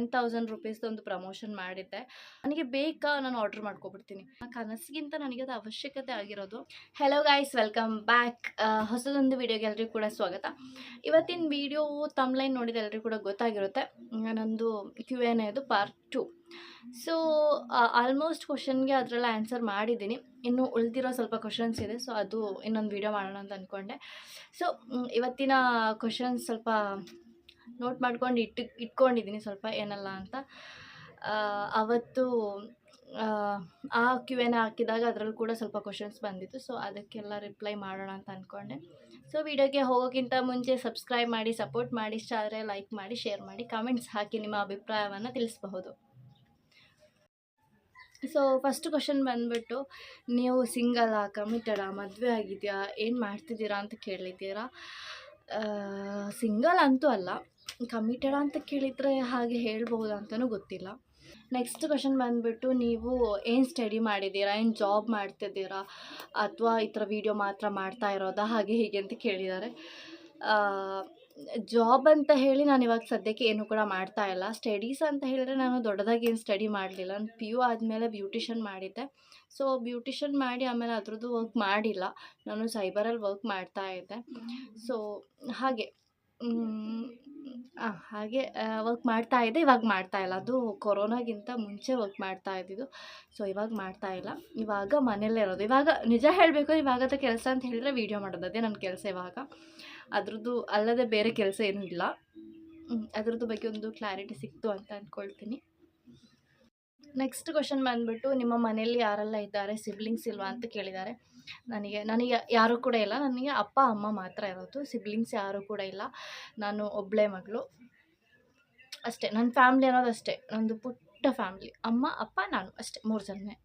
Ten thousand ರುಪೀಸ್ದು ಒಂದು promotion ಮಾಡಿದ್ದೆ. ನನಗೆ ಬೇಕಾ ನಾನು ಆರ್ಡ್ರ್ ಮಾಡ್ಕೊಬಿಡ್ತೀನಿ. ಕನಸಿಗಿಂತ ನನಗೆ ಅದು ಅವಶ್ಯಕತೆ ಆಗಿರೋದು. ಹೆಲೋ ಗೈಸ್ ವೆಲ್ಕಮ್ ಬ್ಯಾಕ್ ಹೊಸದೊಂದು ವಿಡಿಯೋಗೆ ಎಲ್ರಿಗೂ ಕೂಡ ಸ್ವಾಗತ. ಇವತ್ತಿನ ವಿಡಿಯೋ ತಮ್ಲೈನ್ ನೋಡಿದ ಎಲ್ರಿಗೂ ಕೂಡ ಗೊತ್ತಾಗಿರುತ್ತೆ. ನಂದು ಕ್ಯೂ ಎನ್ ಅದು ಪಾರ್ಟ್ ಟು ಸೊ ಆಲ್ಮೋಸ್ಟ್ ಕ್ವಶನ್ಗೆ ಅದರಲ್ಲಿ ಆನ್ಸರ್ ಮಾಡಿದ್ದೀನಿ. ಇನ್ನು ಉಳಿದಿರೋ ಸ್ವಲ್ಪ ಕ್ವಶನ್ಸ್ ಇದೆ. ಸೊ ಅದು ಇನ್ನೊಂದು ವಿಡಿಯೋ ಮಾಡೋಣ ಅಂತ ಅಂದ್ಕೊಂಡೆ ಸೊ ಇವತ್ತಿನ ಕ್ವಶನ್ಸ್ ಸ್ವಲ್ಪ ನೋಟ್ ಮಾಡ್ಕೊಂಡು ಇಟ್ಟು ಇಟ್ಕೊಂಡಿದ್ದೀನಿ ಸ್ವಲ್ಪ ಏನಲ್ಲ ಅಂತ. ಅವತ್ತು ಆ, ಕ್ಯೂ ಎನ್ ಹಾಕಿದಾಗ ಅದರಲ್ಲಿ ಕೂಡ ಸ್ವಲ್ಪ ಕ್ವಶನ್ಸ್ ಬಂದಿತ್ತು. ಸೊ ಅದಕ್ಕೆಲ್ಲ ರಿಪ್ಲೈ ಮಾಡೋಣ ಅಂತ ಅಂದ್ಕೊಂಡೆ ಸೊ ವಿಡಿಯೋಗೆ ಹೋಗೋಕ್ಕಿಂತ ಮುಂಚೆ ಸಬ್ಸ್ಕ್ರೈಬ್ ಮಾಡಿ ಸಪೋರ್ಟ್ ಮಾಡಿ ಇಷ್ಟ ಆದರೆ ಲೈಕ್ ಮಾಡಿ ಶೇರ್ ಮಾಡಿ ಕಾಮೆಂಟ್ಸ್ ಹಾಕಿ ನಿಮ್ಮ ಅಭಿಪ್ರಾಯವನ್ನು ತಿಳಿಸಬಹುದು. ಸೊ ಫಸ್ಟ್ ಕ್ವಶನ್ ಬಂದ್ಬಿಟ್ಟು ನೀವು ಸಿಂಗಲಾ ಕಮಿಟೆಡಾ ಮದುವೆ ಆಗಿದೆಯಾ? ಏನು ಮಾಡ್ತಿದ್ದೀರಾ ಅಂತ ಕೇಳಿದ್ದೀರಾ? ಸಿಂಗಲ್ ಅಂತೂ ಅಲ್ಲ. ಕಮಿಟೆಡ ಅಂತ ಕೇಳಿದರೆ ಹಾಗೆ ಹೇಳ್ಬೋದು ಅಂತಲೂ ಗೊತ್ತಿಲ್ಲ. ನೆಕ್ಸ್ಟ್ ಕ್ವಶನ್ ಬಂದುಬಿಟ್ಟು ನೀವು ಏನು ಸ್ಟಡಿ ಮಾಡಿದ್ದೀರಾ, ಏನು ಜಾಬ್ ಮಾಡ್ತಿದ್ದೀರಾ, ಅಥವಾ ಈ ಥರ ವೀಡಿಯೋ ಮಾತ್ರ ಮಾಡ್ತಾ ಇರೋದಾ, ಹಾಗೆ ಹೀಗೆ ಅಂತ ಕೇಳಿದ್ದಾರೆ. ಜಾಬ್ ಅಂತ ಹೇಳಿ ನಾನು ಇವಾಗ ಸದ್ಯಕ್ಕೆ ಏನು ಕೂಡ ಮಾಡ್ತಾ ಇಲ್ಲ. ಸ್ಟಡೀಸ್ ಅಂತ ಹೇಳಿದ್ರೆ ನಾನು ದೊಡ್ಡದಾಗಿ ಏನು ಸ್ಟಡಿ ಮಾಡಲಿಲ್ಲ. ನಾನು ಪಿ ಯು ಆದಮೇಲೆ ಬ್ಯೂಟಿಷನ್ ಮಾಡಿದ್ದೆ. ಸೊ ಬ್ಯೂಟಿಷನ್ ಮಾಡಿ ಆಮೇಲೆ ಅದ್ರದ್ದು ವರ್ಕ್ ಮಾಡಿಲ್ಲ. ನಾನು ಸೈಬರಲ್ಲಿ ವರ್ಕ್ ಮಾಡ್ತಾ ಇದ್ದೆ. ಸೊ ಹಾಗೆ. ಹಾಗೆ ವರ್ಕ್ ಮಾಡ್ತಾ ಇದ್ದೆ ಇವಾಗ ಮಾಡ್ತಾ ಇಲ್ಲ. ಅದು ಕೊರೋನಾಗಿಂತ ಮುಂಚೆ ವರ್ಕ್ ಮಾಡ್ತಾ ಇದ್ದಿದ್ದು. ಸೊ ಇವಾಗ ಮಾಡ್ತಾ ಇಲ್ಲ. ಇವಾಗ ಮನೆಯಲ್ಲೇ ಇರೋದು. ಇವಾಗ ನಿಜ ಹೇಳಬೇಕು ಇವಾಗದ ಕೆಲಸ ಅಂತ ಹೇಳಿದ್ರೆ ವೀಡಿಯೋ ಮಾಡೋದು. ಅದೇ ನನ್ನ ಕೆಲಸ ಇವಾಗ. ಅದ್ರದ್ದು ಅಲ್ಲದೆ ಬೇರೆ ಕೆಲಸ ಏನೂ ಇಲ್ಲ. ಅದ್ರದ್ದು ಬಗ್ಗೆ ಒಂದು ಕ್ಲಾರಿಟಿ ಸಿಕ್ತು ಅಂತ ಅಂದ್ಕೊಳ್ತೀನಿ ನೆಕ್ಸ್ಟ್ ಕ್ವಶನ್ ಬಂದ್ಬಿಟ್ಟು, ನಿಮ್ಮ ಮನೆಯಲ್ಲಿ ಯಾರೆಲ್ಲ ಇದ್ದಾರೆ? ಸಿಬ್ಲಿಂಗ್ಸ್ ಇಲ್ವಾ ಅಂತ ಕೇಳಿದ್ದಾರೆ. ನನಗೆ ನನಗೆ ಯಾರೂ ಕೂಡ ಇಲ್ಲ. ನನಗೆ ಅಪ್ಪ, ಅಮ್ಮ ಮಾತ್ರ ಇರೋದು. ಸಿಬ್ಲಿಂಗ್ಸ್ ಯಾರೂ ಕೂಡ ಇಲ್ಲ. ನಾನು ಒಬ್ಬಳೇ ಮಗಳು. ಅಷ್ಟೇ. ನನ್ನ ಫ್ಯಾಮ್ಲಿ ಅನ್ನೋದು ಅಷ್ಟೇ. ನಂದು ಪುಟ್ಟ ಫ್ಯಾಮ್ಲಿ. ಅಮ್ಮ, ಅಪ್ಪ, ನಾನು ಅಷ್ಟೇ. ಮೂರು ಜನನೇ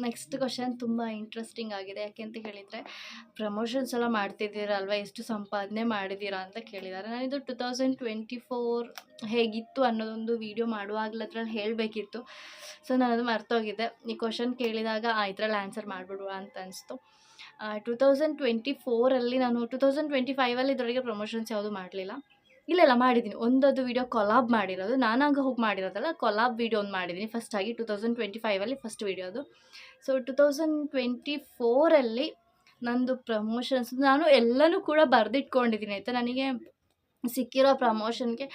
ನೆಕ್ಸ್ಟ್ ಕ್ವಶನ್ ತುಂಬ ಇಂಟ್ರೆಸ್ಟಿಂಗ್ ಆಗಿದೆ. ಯಾಕೆ ಅಂತ ಹೇಳಿದರೆ ಪ್ರಮೋಷನ್ಸ್ ಎಲ್ಲ ಮಾಡ್ತಿದ್ದೀರಲ್ವ? ಎಷ್ಟು ಸಂಪಾದನೆ ಮಾಡಿದ್ದೀರಾ ಅಂತ ಕೇಳಿದ್ದಾರೆ. ನಾನಿದು ಟು ತೌಸಂಡ್ ಟ್ವೆಂಟಿ ಫೋರ್ ಹೇಗಿತ್ತು ಅನ್ನೋದೊಂದು ವೀಡಿಯೋ ಮಾಡುವಾಗಲೇ ಅದ್ರಲ್ಲಿ ಹೇಳಬೇಕಿತ್ತು. ಸೊ ನಾನು ಅದು ಮರ್ತೋಗಿದ್ದೆ ಈ ಕ್ವಶನ್ ಕೇಳಿದಾಗ, ಆ, ಇದ್ರಲ್ಲಿ ಆನ್ಸರ್ ಮಾಡಿಬಿಡುವ ಅಂತ ಅನಿಸ್ತು. ಟು ತೌಸಂಡ್ ಟ್ವೆಂಟಿ ಫೋರಲ್ಲಿ ನಾನು ಟು ತೌಸಂಡ್ ಟ್ವೆಂಟಿ ಫೈವಲ್ಲಿ ಇದರೊಳಗೆ ಪ್ರಮೋಷನ್ಸ್ ಯಾವುದು ಮಾಡಲಿಲ್ಲ. ಇಲ್ಲೆಲ್ಲ ಇಲ್ಲ ಮಾಡಿದ್ದೀನಿ ಒಂದದು ವೀಡಿಯೋ ಕೊಲಾಬ್ ಮಾಡಿರೋದು. ನಾನಾಗ ಹೋಗಿ ಮಾಡಿರೋದಲ್ಲ ಕೊಲಾಬ್ ವೀಡಿಯೋ ಒಂದು ಮಾಡಿದ್ದೀನಿ ಫಸ್ಟಾಗಿ ಟೂ ತೌಸಂಡ್ ಟ್ವೆಂಟಿ ಫೈವಲ್ಲಿ ಫಸ್ಟ್ ವೀಡಿಯೋ ಅದು. ಸೊ ಟು ತೌಸಂಡ್ ಟ್ವೆಂಟಿ ಫೋರಲ್ಲಿ ನಂದು ಪ್ರಮೋಷನ್ಸ್ ನಾನು ಎಲ್ಲನೂ ಕೂಡ ಬರೆದಿಟ್ಕೊಂಡಿದ್ದೀನಿ ಆಯಿತಾ? ನನಗೆ ಸಿಕ್ಕಿರೋ ಪ್ರಮೋಷನ್ಗೆ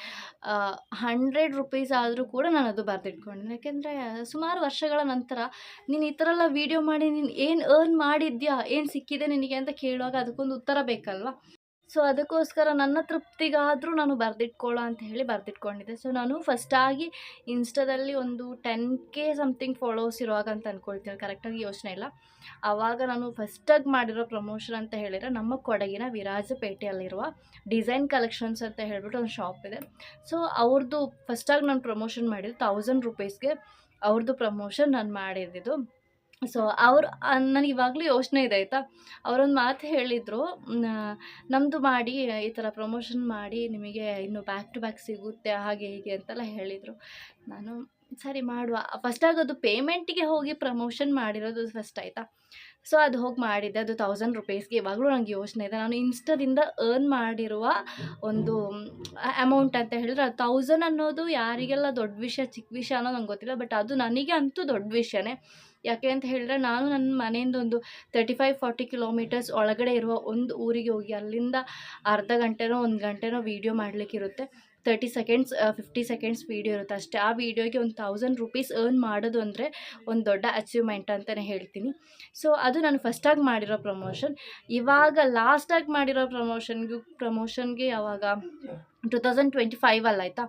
ಹಂಡ್ರೆಡ್ ರುಪೀಸ್ ಆದರೂ ಕೂಡ ನಾನು ಅದು ಬರೆದಿಟ್ಕೊಂಡೆ. ಯಾಕೆಂದರೆ, ಸುಮಾರು ವರ್ಷಗಳ ನಂತರ ನೀನು ಈ ಥರ ಎಲ್ಲ ವೀಡಿಯೋ ಮಾಡಿ ನೀನು ಏನು ಅರ್ನ್ ಮಾಡಿದ್ಯಾ, ಏನು ಸಿಕ್ಕಿದೆ ನಿನಗೆ ಅಂತ ಕೇಳುವಾಗ ಅದಕ್ಕೊಂದು ಉತ್ತರ ಬೇಕಲ್ವಾ? ಸೊ ಅದಕ್ಕೋಸ್ಕರ ನನ್ನ ತೃಪ್ತಿಗಾದರೂ ನಾನು ಬರೆದಿಟ್ಕೊಳ್ಳೋ ಅಂತ ಹೇಳಿ ಬರೆದಿಟ್ಕೊಂಡಿದ್ದೆ. ಸೊ ನಾನು ಫಸ್ಟಾಗಿ ಇನ್ಸ್ಟಾದಲ್ಲಿ ಒಂದು ಟೆನ್ ಕೆ ಸಮಥಿಂಗ್ ಫಾಲೋವರ್ಸ್ ಇರುವಾಗ ಅಂತ ಅಂದ್ಕೊಳ್ತೀನಿ ಕರೆಕ್ಟಾಗಿ ಯೋಚನೆ ಇಲ್ಲ. ಆವಾಗ ನಾನು ಫಸ್ಟಾಗಿ ಮಾಡಿರೋ ಪ್ರಮೋಷನ್ ಅಂತ ಹೇಳಿದರೆ ನಮ್ಮ ಕೊಡಗಿನ ವಿರಾಜಪೇಟೆಯಲ್ಲಿರುವ ಡಿಸೈನ್ ಕಲೆಕ್ಷನ್ಸ್ ಅಂತ ಹೇಳ್ಬಿಟ್ಟು ಒಂದು ಶಾಪ್ ಇದೆ. ಸೊ ಅವ್ರದ್ದು ಫಸ್ಟಾಗಿ ನಾನು ಪ್ರಮೋಷನ್ ಮಾಡಿದ್ದು ತೌಸಂಡ್ ರುಪೀಸ್ಗೆ ಅವ್ರದ್ದು ಪ್ರಮೋಷನ್ ನಾನು ಮಾಡಿದ್ದಿದ್ದು ಸೊ ಅವರು ನನಗೆ ಇವಾಗಲೂ ಯೋಚನೆ ಇದೆ, ಆಯಿತಾ? ಅವರೊಂದು ಮಾತು ಹೇಳಿದರು ನಮ್ಮದು ಮಾಡಿ, ಈ ಥರ ಪ್ರಮೋಷನ್ ಮಾಡಿ ನಿಮಗೆ ಇನ್ನು ಬ್ಯಾಕ್ ಟು ಬ್ಯಾಕ್ ಸಿಗುತ್ತೆ, ಹಾಗೆ ಹೀಗೆ ಅಂತೆಲ್ಲ ಹೇಳಿದರು. ನಾನು, ಸರಿ ಮಾಡುವ. ಫಸ್ಟಾಗಿ ಅದು ಪೇಮೆಂಟಿಗೆ ಹೋಗಿ ಪ್ರಮೋಷನ್ ಮಾಡಿರೋದು ಫಸ್ಟ್ ಆಯಿತಾ? ಸೊ ಅದು ಹೋಗಿ ಮಾಡಿದ್ದೆ ಅದು ತೌಸಂಡ್ ರುಪೀಸ್ಗೆ ಇವಾಗಲೂ ನನಗೆ ಯೋಚನೆ ಇದೆ. ನಾನು ಇನ್ಸ್ಟಾದಿಂದ ಅರ್ನ್ ಮಾಡಿರುವ ಒಂದು ಅಮೌಂಟ್ ಅಂತ ಹೇಳಿದ್ರೆ ಅದು ತೌಸಂಡ್ ಅನ್ನೋದು ಯಾರಿಗೆಲ್ಲ ದೊಡ್ಡ ವಿಷಯ ಚಿಕ್ಕ ವಿಷಯ ಅನ್ನೋದು ನಂಗೆ ಗೊತ್ತಿಲ್ಲ ಬಟ್ ಅದು ನನಗೆ ಅಂತೂ ದೊಡ್ಡ ವಿಷಯನೇ. ಯಾಕೆ ಅಂತ ಹೇಳಿದ್ರೆ ನಾನು ನನ್ನ ಮನೆಯಿಂದ ಒಂದು ತರ್ಟಿ ಫೈವ್ ಫಾರ್ಟಿ ಕಿಲೋಮೀಟರ್ಸ್ ಒಳಗಡೆ ಇರುವ ಒಂದು ಊರಿಗೆ ಹೋಗಿ ಅಲ್ಲಿಂದ ಅರ್ಧ ಗಂಟೆನೋ, ಒಂದು ಗಂಟೆನೋ video ಮಾಡಲಿಕ್ಕಿರುತ್ತೆ thirty seconds fifty seconds video ಇರುತ್ತೆ ಅಷ್ಟೇ. ಆ ವೀಡಿಯೋಗೆ ಒಂದು ತೌಸಂಡ್ ರುಪೀಸ್ ಅರ್ನ್ ಮಾಡೋದು ಅಂದರೆ ಒಂದು ದೊಡ್ಡ ಅಚೀವ್ಮೆಂಟ್ ಅಂತಲೇ ಹೇಳ್ತೀನಿ. ಸೊ ಅದು ನಾನು ಫಸ್ಟಾಗಿ ಮಾಡಿರೋ ಪ್ರಮೋಷನ್ ಇವಾಗ ಲಾಸ್ಟಾಗಿ ಮಾಡಿರೋ ಪ್ರಮೋಷನ್ಗೂ ಪ್ರಮೋಷನ್ಗೆ ಯಾವಾಗ? ಟು ತೌಸಂಡ್ ಟ್ವೆಂಟಿ ಫೈವಲ್ಲಿ ಆಯಿತಾ?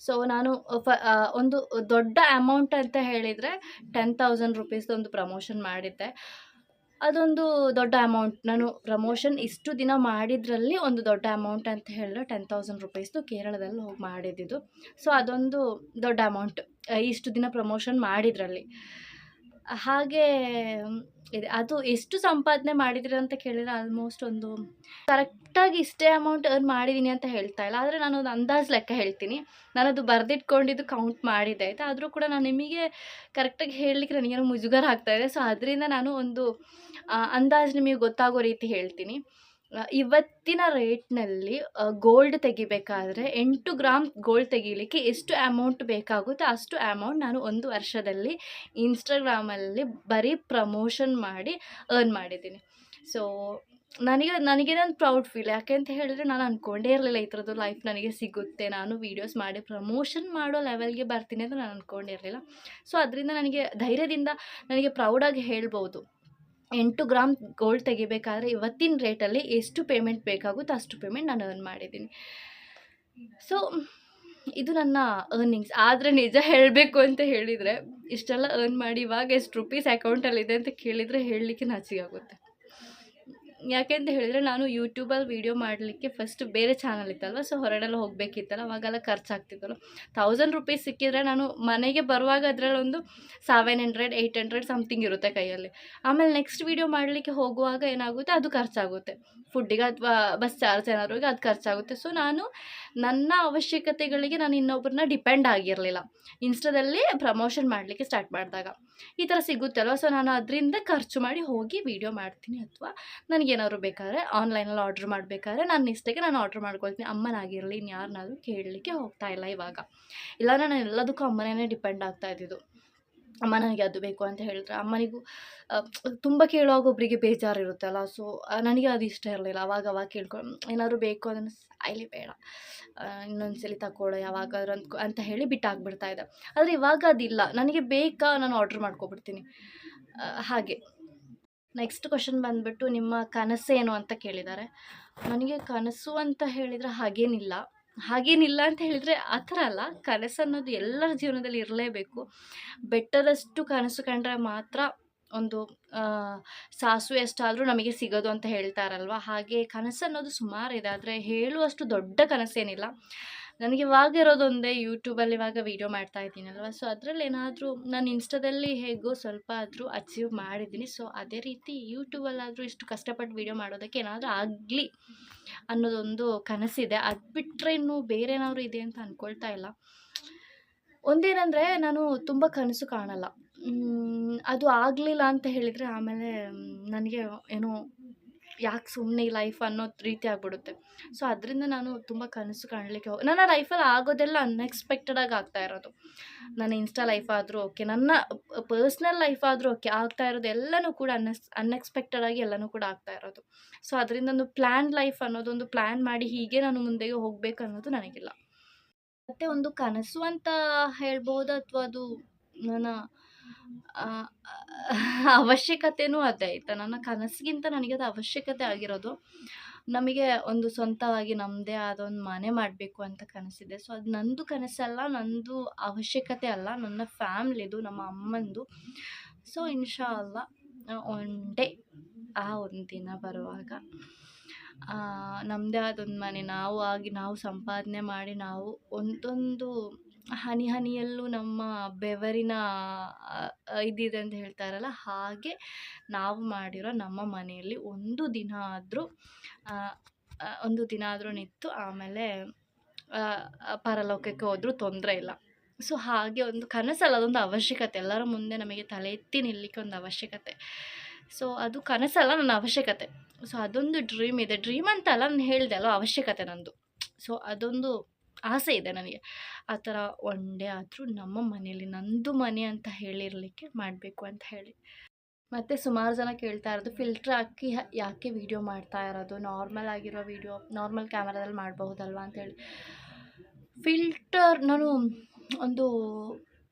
ಸೊ ನಾನು ಫ ಒಂದು ದೊಡ್ಡ ಅಮೌಂಟ್ ಅಂತ ಹೇಳಿದರೆ ಟೆನ್ ತೌಸಂಡ್ ರುಪೀಸ್ದು ಒಂದು ಪ್ರಮೋಷನ್ ಮಾಡಿದ್ದೆ. ಅದೊಂದು ದೊಡ್ಡ ಅಮೌಂಟ್ ನಾನು ಪ್ರಮೋಷನ್ ಇಷ್ಟು ದಿನ ಮಾಡಿದ್ರಲ್ಲಿ ಒಂದು ದೊಡ್ಡ ಅಮೌಂಟ್ ಅಂತ ಹೇಳಿದ್ರೆ ಟೆನ್ ತೌಸಂಡ್ ರುಪೀಸ್ದು ಕೇರಳದಲ್ಲಿ ಹೋಗಿ ಮಾಡಿದ್ದಿದ್ದು ಸೊ ಅದೊಂದು ದೊಡ್ಡ ಅಮೌಂಟ್ ಇಷ್ಟು ದಿನ ಪ್ರಮೋಷನ್ ಮಾಡಿದ್ರಲ್ಲಿ. ಹಾಗೆ ಇದೆ. ಅದು ಎಷ್ಟು ಸಂಪಾದನೆ ಮಾಡಿದಿರ ಅಂತ ಕೇಳಿದರೆ ಆಲ್ಮೋಸ್ಟ್ ಒಂದು ಕರೆಕ್ಟಾಗಿ ಇಷ್ಟೇ ಅಮೌಂಟ್ ಅರ್ನ್ ಮಾಡಿದ್ದೀನಿ ಅಂತ ಹೇಳ್ತಾ ಇಲ್ಲ. ಆದರೆ ನಾನು ಒಂದು ಅಂದಾಜು ಲೆಕ್ಕ ಹೇಳ್ತೀನಿ. ನಾನು ಅದು ಬರೆದಿಟ್ಕೊಂಡಿದ್ದು ಕೌಂಟ್ ಮಾಡಿದೆ ಆಯಿತಾ? ಆದರೂ ಕೂಡ ನಾನು ನಿಮಗೆ ಕರೆಕ್ಟಾಗಿ ಹೇಳಲಿಕ್ಕೆ ನನಗೇನೋ ಮುಜುಗರ ಆಗ್ತಾಯಿದೆ ಸೊ ಅದರಿಂದ ನಾನು ಒಂದು ಅಂದಾಜು ನಿಮಗೆ ಗೊತ್ತಾಗೋ ರೀತಿ ಹೇಳ್ತೀನಿ. ಇವತ್ತಿನ ರೇಟ್ನಲ್ಲಿ ಗೋಲ್ಡ್ ತೆಗಿಬೇಕಾದ್ರೆ ಎಂಟು ಗ್ರಾಮ್ ಗೋಲ್ಡ್ ತೆಗಿಲಿಕ್ಕೆ ಎಷ್ಟು ಅಮೌಂಟ್ ಬೇಕಾಗುತ್ತೆ ಅಷ್ಟು ಅಮೌಂಟ್ ನಾನು ಒಂದು ವರ್ಷದಲ್ಲಿ ಇನ್ಸ್ಟಾಗ್ರಾಮಲ್ಲಿ ಬರೀ ಪ್ರಮೋಷನ್ ಮಾಡಿ ಅರ್ನ್ ಮಾಡಿದ್ದೀನಿ. ಸೊ ನನಗೆ ನನಗೆ ನಾನು ಪ್ರೌಡ್ ಫೀಲ್ ಯಾಕೆ ಅಂತ ಹೇಳಿದ್ರೆ ನಾನು ಅಂದ್ಕೊಂಡೇ ಇರಲಿಲ್ಲ ಈ ಥರದ್ದು ಲೈಫ್ ನನಗೆ ಸಿಗುತ್ತೆ, ನಾನು ವೀಡಿಯೋಸ್ ಮಾಡಿ ಪ್ರಮೋಷನ್ ಮಾಡೋ ಲೆವೆಲ್ಗೆ ಬರ್ತೀನಿ ಅಂತ ನಾನು ಅಂದ್ಕೊಂಡಿರಲಿಲ್ಲ ಸೊ ಅದರಿಂದ ನನಗೆ ಧೈರ್ಯದಿಂದ ನನಗೆ ಪ್ರೌಡಾಗಿ ಹೇಳ್ಬೋದು. ಎಂಟು ಗ್ರಾಮ್ ಗೋಲ್ಡ್ ತೆಗಿಬೇಕಾದ್ರೆ ಇವತ್ತಿನ ರೇಟಲ್ಲಿ ಎಷ್ಟು ಪೇಮೆಂಟ್ ಬೇಕಾಗುತ್ತೋ ಅಷ್ಟು ಪೇಮೆಂಟ್ ನಾನು ಅರ್ನ್ ಮಾಡಿದ್ದೀನಿ. ಸೊ ಇದು ನನ್ನ ಅರ್ನಿಂಗ್ಸ್ ಆದರೆ ನಿಜ ಹೇಳಬೇಕು ಅಂತ ಹೇಳಿದರೆ, ಇಷ್ಟೆಲ್ಲ ಅರ್ನ್ ಮಾಡಿ ಇವಾಗ ಎಷ್ಟು ರುಪೀಸ್ ಅಕೌಂಟಲ್ಲಿದೆ ಅಂತ ಕೇಳಿದರೆ ಹೇಳಲಿಕ್ಕೆ ನಾಚಿಗೆ ಆಗುತ್ತೆ. ಯಾಕೆ ಅಂತ ಹೇಳಿದರೆ ನಾನು ಯೂಟ್ಯೂಬಲ್ಲಿ ವೀಡಿಯೋ ಮಾಡಲಿಕ್ಕೆ ಫಸ್ಟ್ ಬೇರೆ ಚಾನಲ್ ಇತ್ತಲ್ವ? ಸೊ ಹೊರಡೆಲ್ಲ ಹೋಗಬೇಕಿತ್ತಲ್ಲ, ಅವಾಗೆಲ್ಲ ಖರ್ಚಾಗ್ತಿತ್ತಲ್ಲ ತೌಸಂಡ್ ರುಪೀಸ್ ಸಿಕ್ಕಿದ್ರೆ ನಾನು ಮನೆಗೆ ಬರುವಾಗ ಅದರಲ್ಲೊಂದು seven hundred eight hundred something ಇರುತ್ತೆ ಕೈಯಲ್ಲಿ. ಆಮೇಲೆ ನೆಕ್ಸ್ಟ್ ವೀಡಿಯೋ ಮಾಡಲಿಕ್ಕೆ ಹೋಗುವಾಗ ಏನಾಗುತ್ತೆ? ಅದು ಖರ್ಚಾಗುತ್ತೆ. ಫುಡ್ಡಿಗೆ ಅಥವಾ ಬಸ್ ಚಾರ್ಜ್ ಏನಾದ್ರೂ ಅದು ಖರ್ಚಾಗುತ್ತೆ. ಸೊ ನಾನು ನನ್ನ ಅವಶ್ಯಕತೆಗಳಿಗೆ ನಾನು ಇನ್ನೊಬ್ಬರನ್ನ ಡಿಪೆಂಡ್ ಆಗಿರಲಿಲ್ಲ. ಇನ್ಸ್ಟಾದಲ್ಲಿ ಪ್ರಮೋಷನ್ ಮಾಡಲಿಕ್ಕೆ ಸ್ಟಾರ್ಟ್ ಮಾಡಿದಾಗ. ಈ ಥರ ಸಿಗುತ್ತಲ್ವ? ಸೊ ನಾನು ಅದರಿಂದ ಖರ್ಚು ಮಾಡಿ ಹೋಗಿ ವೀಡಿಯೋ ಮಾಡ್ತೀನಿ ಅಥವಾ ನನಗೇನಾದ್ರು ಬೇಕಾದ್ರೆ ಆನ್ಲೈನಲ್ಲಿ ಆರ್ಡ್ರ್ ಮಾಡಬೇಕಾದ್ರೆ ನಾನು ಇಷ್ಟಕ್ಕೆ ನಾನು ಆರ್ಡ್ರ್ ಮಾಡ್ಕೊಳ್ತೀನಿ. ಅಮ್ಮನಾಗಿರಲಿ ಇನ್ಯಾರನ್ನಾದ್ರೂ ಕೇಳಲಿಕ್ಕೆ ಹೋಗ್ತಾ ಇಲ್ಲ ಇವಾಗ. ಇಲ್ಲ ನಾನು ಎಲ್ಲದಕ್ಕೂ ಅಮ್ಮನೇ ಡಿಪೆಂಡ್ ಆಗ್ತಾ ಇದ್ದಿದ್ದು. ಅಮ್ಮ ನನಗೆ ಅದು ಬೇಕು ಅಂತ ಹೇಳಿದ್ರೆ ಅಮ್ಮನಿಗೂ ತುಂಬ ಕೇಳುವಾಗ ಒಬ್ಬರಿಗೆ ಬೇಜಾರು ಇರುತ್ತಲ್ಲ ಸೊ ನನಗೆ ಅದು ಇಷ್ಟ ಇರಲಿಲ್ಲ. ಅವಾಗ ಅವಾಗ ಕೇಳ್ಕೊಂಡು ಏನಾದರೂ ಬೇಕು ಅದನ್ನು ಸಾಯ್ಲಿ ಬೇಡ. ಇನ್ನೊಂದು ಸಲ ತಗೊಳ್ಳೋ ಯಾವಾಗಾದ್ರೂ ಅಂತ ಅಂತ ಹೇಳಿ ಇದೆ ಆದರೆ ಇವಾಗ ಅದಿಲ್ಲ. ನನಗೆ ಬೇಕಾ ನಾನು ಆರ್ಡ್ರ್ ಮಾಡ್ಕೊಬಿಡ್ತೀನಿ. ಹಾಗೆ. ನೆಕ್ಸ್ಟ್ ಕ್ವಶನ್ ಬಂದುಬಿಟ್ಟು ನಿಮ್ಮ ಕನಸೇನು ಅಂತ ಕೇಳಿದ್ದಾರೆ. ನನಗೆ ಕನಸು ಅಂತ ಹೇಳಿದರೆ ಹಾಗೇನಿಲ್ಲ. ಹಾಗೇನಿಲ್ಲ ಅಂತ ಹೇಳಿದರೆ ಆ ಥರ ಅಲ್ಲ. ಕನಸು ಅನ್ನೋದು ಎಲ್ಲರ ಜೀವನದಲ್ಲಿ ಇರಲೇಬೇಕು. ಬೆಟ್ಟದಷ್ಟು ಕನಸು ಕಂಡ್ರೆ ಮಾತ್ರ ಒಂದು ಸಾಸು ಸಾಸಿವೆ ಎಷ್ಟಾದರೂ ನಮಗೆ ಸಿಗೋದು ಅಂತ ಹೇಳ್ತಾರಲ್ವ? ಹಾಗೆ ಕನಸು ಅನ್ನೋದು ಸುಮಾರಿದೆ ಆದರೆ ಹೇಳುವಷ್ಟು ದೊಡ್ಡ ಕನಸೇನಿಲ್ಲ. ನನಗೆ ಇವಾಗ ಇರೋದೊಂದೇ ಯೂಟ್ಯೂಬಲ್ಲಿ ಇವಾಗ ವೀಡಿಯೋ ಮಾಡ್ತಾ ಇದ್ದೀನಲ್ವ? ಸೊ ಅದರಲ್ಲಿ ಏನಾದರೂ ನಾನು ಇನ್ಸ್ಟಾದಲ್ಲಿ ಹೇಗೋ ಸ್ವಲ್ಪ ಆದರೂ ಅಚೀವ್ ಮಾಡಿದ್ದೀನಿ. ಸೊ ಅದೇ ರೀತಿ ಯೂಟ್ಯೂಬಲ್ಲಾದರೂ ಇಷ್ಟು ಕಷ್ಟಪಟ್ಟು ವೀಡಿಯೋ ಮಾಡೋದಕ್ಕೆ ಏನಾದರೂ ಆಗಲಿ ಅನ್ನೋದೊಂದು ಕನಸಿದೆ. ಅದು ಬಿಟ್ಟರೆ ಇನ್ನೂ ಬೇರೆ ಇದೆ ಅಂತ ಅಂದ್ಕೊಳ್ತಾ ಇಲ್ಲ. ಒಂದೇನಂದರೆ ನಾನು ತುಂಬ ಕನಸು ಕಾಣಲ್ಲ. ಅದು ಆಗಲಿಲ್ಲ ಅಂತ ಹೇಳಿದರೆ ಆಮೇಲೆ ನನಗೆ ಏನೋ ಯಾಕೆ ಸುಮ್ಮನೆ ಲೈಫ್ ಅನ್ನೋ ರೀತಿ ಆಗಿಬಿಡುತ್ತೆ. ಸೊ ಅದರಿಂದ ನಾನು ತುಂಬ ಕನಸು ಕಾಣಲಿಕ್ಕೆ ಹೋಗಿ, ನನ್ನ ಲೈಫಲ್ಲಿ ಆಗೋದೆಲ್ಲ ಅನ್ಎಕ್ಸ್ಪೆಕ್ಟೆಡಾಗಿ ಆಗ್ತಾ ಇರೋದು. ನನ್ನ ಇನ್ಸ್ಟಾ ಲೈಫ್ ಆದರೂ ಓಕೆ ನನ್ನ ಪರ್ಸ್ನಲ್ ಲೈಫ್ ಆದರೂ ಓಕೆ ಆಗ್ತಾ ಇರೋದು ಎಲ್ಲನೂ ಕೂಡ ಅನ್ಎಕ್ಸ್‌ಪೆಕ್ಟೆಡ್ ಅನ್ಎಕ್ಸ್ಪೆಕ್ಟೆಡಾಗಿ ಎಲ್ಲನೂ ಕೂಡ ಆಗ್ತಾ ಇರೋದು. ಸೊ ಅದರಿಂದ ಒಂದು ಪ್ಲ್ಯಾನ್ ಲೈಫ್ ಅನ್ನೋದೊಂದು ಪ್ಲ್ಯಾನ್ ಮಾಡಿ ಹೀಗೆ ನಾನು ಮುಂದೆಗೆ ಹೋಗಬೇಕು ಅನ್ನೋದು ನನಗಿಲ್ಲ. ಮತ್ತು ಒಂದು ಕನಸು ಅಂತ ಹೇಳ್ಬೋದು ಅಥವಾ ಅದು ನನ್ನ ಅವಶ್ಯಕತೆಯೂ ಅದೇ. ಆಯಿತಾ ನನ್ನ ಕನಸಿಗಿಂತ ನನಗೆ ಅದು ಅವಶ್ಯಕತೆ ಆಗಿರೋದು. ನಮಗೆ ಒಂದು ಸ್ವಂತವಾಗಿ ನಮ್ಮದೇ ಆದ ಒಂದು ಮನೆ ಮಾಡಬೇಕು ಅಂತ ಕನಸಿದೆ. ಸೊ ಅದು ನಂದು ಕನಸಲ್ಲ, ನಂದು ಅವಶ್ಯಕತೆ ಅಲ್ಲ. ನನ್ನ ಫ್ಯಾಮ್ಲಿದು, ನಮ್ಮ ಅಮ್ಮಂದು. ಸೊ ಇನ್ಶಾ ಅಲ್ಲ ಒನ್ ಡೇ ಆ ಒಂದು ದಿನ ಬರುವಾಗ ನಮ್ಮದೇ ಆದ ಒಂದು ಮನೆ. ನಾವು ಆಗಿ, ನಾವು ಸಂಪಾದನೆ ಮಾಡಿ, ನಾವು ಒಂದೊಂದು ಹನಿ ಹನಿಯಲ್ಲೂ ನಮ್ಮ ಬೆವರಿನ ಇದಿದೆ ಅಂತ ಹೇಳ್ತಾರಲ್ಲ, ಹಾಗೆ ನಾವು ಮಾಡಿರೋ ನಮ್ಮ ಮನೆಯಲ್ಲಿ ಒಂದು ದಿನ ಆದರೂ ಒಂದು ದಿನ ಆದರೂ ನಿಂತು ಆಮೇಲೆ ಪರಲೋಕಕ್ಕೆ ಹೋದರೂ ತೊಂದರೆ ಇಲ್ಲ. ಸೊ, ಹಾಗೆ ಒಂದು ಕನಸಲ್ಲ, ಅದೊಂದು ಅವಶ್ಯಕತೆ. ಎಲ್ಲರ ಮುಂದೆ ನಮಗೆ ತಲೆ ಎತ್ತಿ ನಿಲ್ಲಕ್ಕೆ ಒಂದು ಅವಶ್ಯಕತೆ. ಸೊ, ಅದು ಕನಸಲ್ಲ, ನನ್ನ ಅವಶ್ಯಕತೆ. ಸೊ, ಅದೊಂದು ಡ್ರೀಮ್ ಇದೆ. ಡ್ರೀಮ್ ಅಂತಲ್ಲ, ನಾನು ಹೇಳಿದೆ ಅಲ್ಲ ಅವಶ್ಯಕತೆ ನಂದು. ಸೊ, ಅದೊಂದು ಆಸೆ ಇದೆ ನನಗೆ. ಆ ಥರ ಒನ್ ಡೇ ಆದರೂ ನಮ್ಮ ಮನೆಯಲ್ಲಿ ನಂದು ಮನೆ ಅಂತ ಹೇಳಿರಲಿಕ್ಕೆ ಮಾಡಬೇಕು ಅಂತ ಹೇಳಿ. ಮತ್ತು ಸುಮಾರು ಜನ ಕೇಳ್ತಾ ಇರೋದು, ಫಿಲ್ಟ್ರ್ ಹಾಕಿ ಯಾಕೆ ವೀಡಿಯೋ ಮಾಡ್ತಾ ಇರೋದು? ನಾರ್ಮಲ್ ಆಗಿರೋ ವೀಡಿಯೋ, ನಾರ್ಮಲ್ ಕ್ಯಾಮ್ರಾದಲ್ಲಿ ಮಾಡಬಹುದಲ್ವಾ? ಅಂತೇಳಿ ಫಿಲ್ಟರ್ ನಾನು ಒಂದು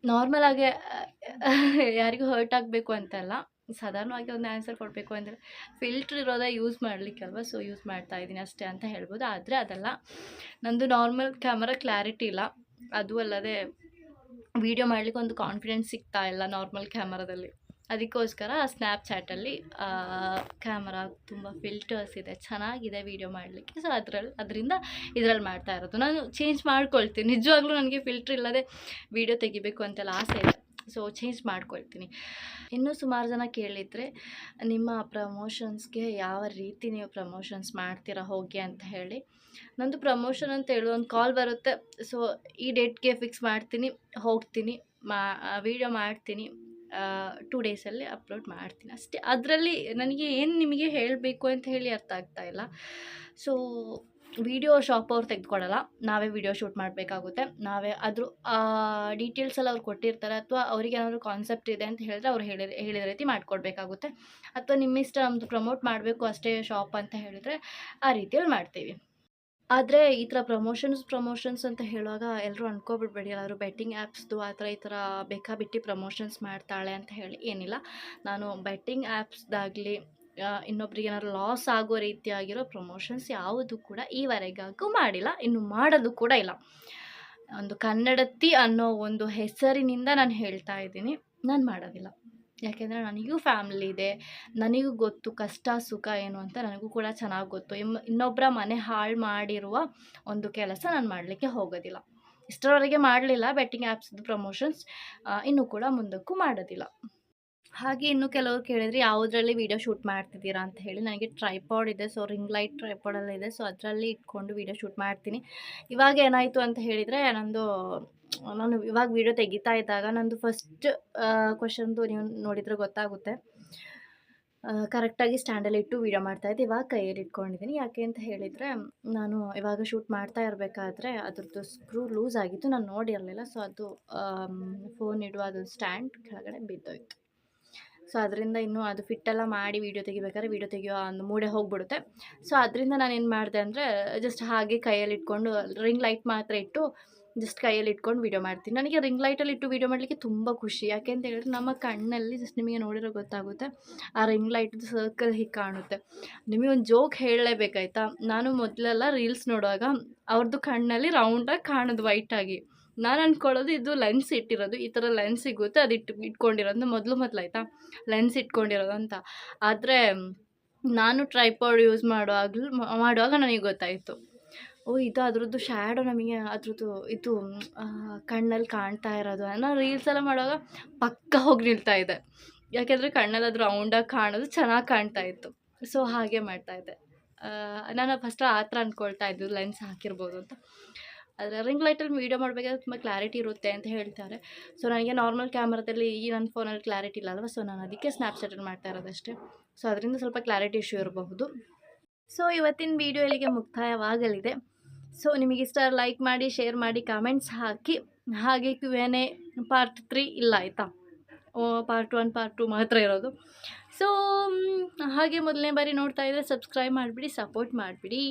ನಾರ್ಮಲಾಗೆ ಯಾರಿಗೂ ಹರ್ಟ್ ಆಗಬೇಕು ಅಂತಲ್ಲ ಸಾಧಾರಣವಾಗಿ ಒಂದು ಆನ್ಸರ್ ಕೊಡಬೇಕು ಅಂದರೆ ಫಿಲ್ಟ್ರ್ ಇರೋದೇ ಯೂಸ್ ಮಾಡಲಿಕ್ಕಲ್ವ? ಸೊ ಯೂಸ್ ಮಾಡ್ತಾ ಇದ್ದೀನಿ ಅಷ್ಟೇ ಅಂತ ಹೇಳ್ಬೋದು. ಆದರೆ ಅದಲ್ಲ. ನಂದು ನಾರ್ಮಲ್ ಕ್ಯಾಮರಾ ಕ್ಲಾರಿಟಿ ಇಲ್ಲ. ಅದು ಅಲ್ಲದೆ ವೀಡಿಯೋ ಮಾಡಲಿಕ್ಕೆ ಒಂದು ಕಾನ್ಫಿಡೆನ್ಸ್ ಸಿಗ್ತಾ ಇಲ್ಲ ನಾರ್ಮಲ್ ಕ್ಯಾಮರಾದಲ್ಲಿ ಅದಕ್ಕೋಸ್ಕರ ಸ್ನ್ಯಾಪ್ಚಾಟಲ್ಲಿ ಕ್ಯಾಮರಾ ತುಂಬ ಫಿಲ್ಟರ್ಸ್ ಇದೆ. ಚೆನ್ನಾಗಿದೆ ವೀಡಿಯೋ ಮಾಡಲಿಕ್ಕೆ. ಸೊ ಅದರಲ್ಲಿ ಅದರಿಂದ ಇದರಲ್ಲಿ ಮಾಡ್ತಾ ಇರೋದು. ನಾನು ಚೇಂಜ್ ಮಾಡ್ಕೊಳ್ತೀನಿ. ನಿಜವಾಗ್ಲೂ ನನಗೆ ಫಿಲ್ಟ್ರ್ ಇಲ್ಲದೆ ವೀಡಿಯೋ ತೆಗಿಬೇಕು ಅಂತೆಲ್ಲ ಆಸೆ ಇದೆ ಸೊ ಚೇಂಜ್ ಮಾಡ್ಕೊಳ್ತೀನಿ. ಇನ್ನೂ ಸುಮಾರು ಜನ ಕೇಳಿದರೆ, ನಿಮ್ಮ ಪ್ರಮೋಷನ್ಸ್ಗೆ ಯಾವ ರೀತಿ ನೀವು ಪ್ರಮೋಷನ್ಸ್ ಮಾಡ್ತೀರಾ, ಹೋಗಿ ಅಂತ ಹೇಳಿ. ನಂದು ಪ್ರಮೋಷನ್ ಅಂತ ಹೇಳಿ, ಒಂದು ಕಾಲ್ ಬರುತ್ತೆ. ಸೊ ಈ ಡೇಟ್ಗೆ ಫಿಕ್ಸ್ ಮಾಡ್ತೀನಿ, ಹೋಗ್ತೀನಿ, ಮಾ ವೀಡಿಯೋ ಮಾಡ್ತೀನಿ. ಟೂ ಡೇಸಲ್ಲಿ ಅಪ್ಲೋಡ್ ಮಾಡ್ತೀನಿ. ಅಷ್ಟೇ, ಅದರಲ್ಲಿ ನನಗೆ ಏನು ನಿಮಗೆ ಹೇಳಬೇಕು ಅಂತ ಹೇಳಿ ಅರ್ಥ ಆಗ್ತಾ ಇಲ್ಲ. ಸೊ ವಿಡಿಯೋ ಶಾಪ್ ಅವ್ರು ತೆಗೆದುಕೊಡಲ್ಲ ನಾವೇ ವಿಡಿಯೋ ಶೂಟ್ ಮಾಡಬೇಕಾಗುತ್ತೆ. ನಾವೇ ಅದ್ರ ಡೀಟೇಲ್ಸ್ ಎಲ್ಲ ಅವ್ರು ಕೊಟ್ಟಿರ್ತಾರೆ ಅಥವಾ ಅವ್ರಿಗೆ ಏನಾದರೂ ಕಾನ್ಸೆಪ್ಟ್ ಇದೆ ಅಂತ ಹೇಳಿದ್ರೆ ಅವ್ರು ಹೇಳಿದ ಹೇಳಿದ ರೀತಿ ಮಾಡಿಕೊಡ್ಬೇಕಾಗುತ್ತೆ. ಅಥವಾ ನಿಮ್ಮ ಇಷ್ಟ ನಮ್ಮದು ಪ್ರಮೋಟ್ ಮಾಡಬೇಕು ಅಷ್ಟೇ ಶಾಪ್ ಅಂತ ಹೇಳಿದರೆ ಆ ರೀತಿಯಲ್ಲಿ ಮಾಡ್ತೀವಿ. ಆದರೆ ಈ ಥರ ಪ್ರಮೋಷನ್ಸ್ ಪ್ರಮೋಷನ್ಸ್ ಅಂತ ಹೇಳುವಾಗ ಎಲ್ಲರೂ ಅನ್ಕೋಬಿಡ್ಬೇಡಿ. ಎಲ್ಲರೂ ಬೆಟ್ಟಿಂಗ್ ಆ್ಯಪ್ಸ್ದು ಆ ಥರ ಈ ಥರ ಬೇಕಾಬಿಟ್ಟು ಪ್ರಮೋಷನ್ಸ್ ಮಾಡ್ತಾಳೆ ಅಂತ ಹೇಳಿ ಏನಿಲ್ಲ. ನಾನು ಬೆಟ್ಟಿಂಗ್ ಆ್ಯಪ್ಸ್ದಾಗಲಿ ಇನ್ನೊಬ್ರಿಗೆ ಏನಾದ್ರು ಲಾಸ್ ಆಗೋ ರೀತಿಯಾಗಿರೋ ಪ್ರಮೋಷನ್ಸ್ ಯಾವುದು ಕೂಡ ಈವರೆಗಾಗೂ ಮಾಡಿಲ್ಲ. ಇನ್ನು ಮಾಡೋದು ಕೂಡ ಇಲ್ಲ. ಒಂದು ಕನ್ನಡತಿ ಅನ್ನೋ ಒಂದು ಹೆಸರಿನಿಂದ ನಾನು ಹೇಳ್ತಾ ಇದ್ದೀನಿ. ನಾನು ಮಾಡೋದಿಲ್ಲ. ಯಾಕೆಂದರೆ ನನಗೂ ಫ್ಯಾಮ್ಲಿ ಇದೆ, ನನಗೂ ಗೊತ್ತು ಕಷ್ಟ ಸುಖ ಏನು ಅಂತ ನನಗೂ ಕೂಡ ಚೆನ್ನಾಗಿ ಗೊತ್ತು. ಇಮ್ ಇನ್ನೊಬ್ಬರ ಮನೆ ಹಾಳು ಮಾಡಿರುವ ಒಂದು ಕೆಲಸ ನಾನು ಮಾಡಲಿಕ್ಕೆ ಹೋಗೋದಿಲ್ಲ. ಇಷ್ಟರವರೆಗೆ ಮಾಡಲಿಲ್ಲ ಬೆಟ್ಟಿಂಗ್ ಆ್ಯಪ್ಸ್ದು ಪ್ರಮೋಷನ್ಸ್ ಇನ್ನೂ ಕೂಡ ಮುಂದಕ್ಕೂ ಮಾಡೋದಿಲ್ಲ. ಹಾಗೆ ಇನ್ನು ಕೆಲವರು ಕೇಳಿದ್ರೆ ಯಾವುದರಲ್ಲಿ ವೀಡಿಯೋ ಶೂಟ್ ಮಾಡ್ತಿದ್ದೀರಾ ಅಂತ ಹೇಳಿ ನನಗೆ ಟ್ರೈಪಾಡ್ ಇದೆ ಸೊ ರಿಂಗ್ ಲೈಟ್ ಟ್ರೈಪಾಡಲ್ಲಿ ಇದೆ ಸೊ ಅದರಲ್ಲಿ ಇಟ್ಕೊಂಡು ವೀಡಿಯೋ ಶೂಟ್ ಮಾಡ್ತೀನಿ. ಇವಾಗ ಏನಾಯಿತು ಅಂತ ಹೇಳಿದರೆ ನಂದು ನಾನು ಇವಾಗ ವಿಡಿಯೋ ತೆಗಿತಾ ಇದ್ದಾಗ ನಂದು ಫಸ್ಟ್ ಕ್ವಶನ್ದು ನೀವು ನೋಡಿದರೆ ಗೊತ್ತಾಗುತ್ತೆ. ಕರೆಕ್ಟಾಗಿ ಸ್ಟ್ಯಾಂಡಲ್ಲಿ ಇಟ್ಟು ವೀಡಿಯೋ ಮಾಡ್ತಾಯಿದ್ದೆ ಇವಾಗ ಕೈಯಲ್ಲಿ ಇಟ್ಕೊಂಡಿದ್ದೀನಿ. ಯಾಕೆ ಅಂತ ಹೇಳಿದರೆ, ನಾನು ಇವಾಗ ಶೂಟ್ ಮಾಡ್ತಾ ಇರಬೇಕಾದ್ರೆ ಅದ್ರದ್ದು ಸ್ಕ್ರೂ ಲೂಸ್ ಆಗಿತ್ತು. ನಾನು ನೋಡಿರಲಿಲ್ಲ ಸೊ ಅದು ಫೋನ್ ಇಡುವ ಅದು ಸ್ಟ್ಯಾಂಡ್ ಕೆಳಗಡೆ ಬಿದ್ದೋಯ್ತು. ಸೊ ಅದರಿಂದ ಇನ್ನೂ ಅದು ಫಿಟ್ಟೆಲ್ಲ ಮಾಡಿ ವೀಡಿಯೋ ತೆಗಿಬೇಕಾದ್ರೆ ವೀಡಿಯೋ ತೆಗಿಯೋ ಒಂದು ಮೂಡೆ ಹೋಗಿಬಿಡುತ್ತೆ. ಸೊ ಅದರಿಂದ ನಾನು ಏನು ಮಾಡಿದೆ ಅಂದರೆ ಜಸ್ಟ್ ಹಾಗೆ ಕೈಯಲ್ಲಿ ಇಟ್ಕೊಂಡು ರಿಂಗ್ ಲೈಟ್ ಮಾತ್ರ ಇಟ್ಟು ಜಸ್ಟ್ ಕೈಯಲ್ಲಿ ಇಟ್ಕೊಂಡು ವೀಡಿಯೋ ಮಾಡ್ತೀನಿ. ನನಗೆ ರಿಂಗ್ ಲೈಟಲ್ಲಿ ಇಟ್ಟು ವೀಡಿಯೋ ಮಾಡಲಿಕ್ಕೆ ತುಂಬ ಖುಷಿ. ಯಾಕೆ ಅಂತ ಹೇಳಿದ್ರೆ ನಮ್ಮ ಕಣ್ಣಲ್ಲಿ ಜಸ್ಟ್ ನಿಮಗೆ ನೋಡಿರೋ ಗೊತ್ತಾಗುತ್ತೆ, ಆ ರಿಂಗ್ ಲೈಟ್ದು ಸರ್ಕಲ್ ಹೀಗೆ ಕಾಣುತ್ತೆ. ನಿಮಗೆ ಒಂದು ಜೋಕ್ ಹೇಳಲೇಬೇಕಾಯ್ತಾ? ನಾನು ಮೊದಲೆಲ್ಲ ರೀಲ್ಸ್ ನೋಡುವಾಗ ಅವ್ರದ್ದು ಕಣ್ಣಲ್ಲಿ ರೌಂಡಾಗಿ ಕಾಣೋದು ವೈಟಾಗಿ ನಾನು ಅಂದ್ಕೊಳ್ಳೋದು ಇದು ಲೆನ್ಸ್ ಇಟ್ಟಿರೋದು, ಈ ಥರ ಲೆನ್ಸ್ ಸಿಗುತ್ತೆ, ಅದು ಇಟ್ಟು ಇಟ್ಕೊಂಡಿರೋದು ಮೊದಲು ಮೊದಲು ಆಯಿತಾ ಲೆನ್ಸ್ ಇಟ್ಕೊಂಡಿರೋದು ಅಂತ. ಆದರೆ, ನಾನು ಟ್ರೈಪಾಡ್ ಯೂಸ್ ಮಾಡುವಾಗಲೂ, ಮಾಡುವಾಗ ನನಗೆ ಗೊತ್ತಾಯಿತು. ಓ, ಇದು ಅದ್ರದ್ದು ಶ್ಯಾಡೋ ನಮಗೆ ಅದ್ರದ್ದು ಇದು ಕಣ್ಣಲ್ಲಿ ಕಾಣ್ತಾ ಇರೋದು. ನಾನು ರೀಲ್ಸ್ ಎಲ್ಲ ಮಾಡುವಾಗ ಪಕ್ಕ ಹೋಗಿ ಇದೆ ಯಾಕೆಂದರೆ ಕಣ್ಣಲ್ಲಿ ಅದು ರೌಂಡಾಗಿ ಕಾಣೋದು ಚೆನ್ನಾಗಿ ಕಾಣ್ತಾ ಇತ್ತು. ಸೊ ಹಾಗೆ ಮಾಡ್ತಾಯಿದ್ದೆ ನಾನು ಫಸ್ಟ್ ಆ ಥರ ಅಂದ್ಕೊಳ್ತಾ ಇದ್ದು ಲೆನ್ಸ್ ಹಾಕಿರ್ಬೋದು ಅಂತ. ಆದರೆ ರಿಂಗ್ ಲೈಟಲ್ಲಿ ವೀಡಿಯೋ ಮಾಡಬೇಕಾದ್ರೆ ತುಂಬ ಕ್ಲಾರಿಟಿ ಇರುತ್ತೆ ಅಂತ ಹೇಳ್ತಾರೆ. ಸೊ ನನಗೆ ನಾರ್ಮಲ್ ಕ್ಯಾಮ್ರಾದಲ್ಲಿ ಈ ನನ್ನ ಫೋನಲ್ಲಿ ಕ್ಲಾರಿಟಿ ಇಲ್ಲ ಅಲ್ವಾ? ಸೊ ನಾನು ಅದಕ್ಕೆ ಸ್ನ್ಯಾಪ್ಚಾಟಲ್ಲಿ ಮಾಡ್ತಾ ಇರೋದಷ್ಟೇ ಸೊ ಅದರಿಂದ ಸ್ವಲ್ಪ ಕ್ಲಾರಿಟಿ ಇಶ್ಯೂ ಇರಬಹುದು. ಸೊ ಇವತ್ತಿನ ವೀಡಿಯೋ ಇಲ್ಲಿಗೆ ಮುಕ್ತಾಯವಾಗಲಿದೆ. ಸೊ ನಿಮಗಿಷ್ಟ ಲೈಕ್ ಮಾಡಿ ಶೇರ್ ಮಾಡಿ ಕಾಮೆಂಟ್ಸ್ ಹಾಕಿ. ಹಾಗೆ Q N A part three ಇಲ್ಲ ಆಯಿತಾ? ಪಾರ್ಟ್ ಒನ್ ಪಾರ್ಟ್ ಟು ಮಾತ್ರ ಇರೋದು. ಸೊ ಹಾಗೆ ಮೊದಲನೇ ಬಾರಿ ನೋಡ್ತಾ ಇದ್ದರೆ ಸಬ್ಸ್ಕ್ರೈಬ್ ಮಾಡಿಬಿಡಿ ಸಪೋರ್ಟ್ ಮಾಡಿಬಿಡಿ.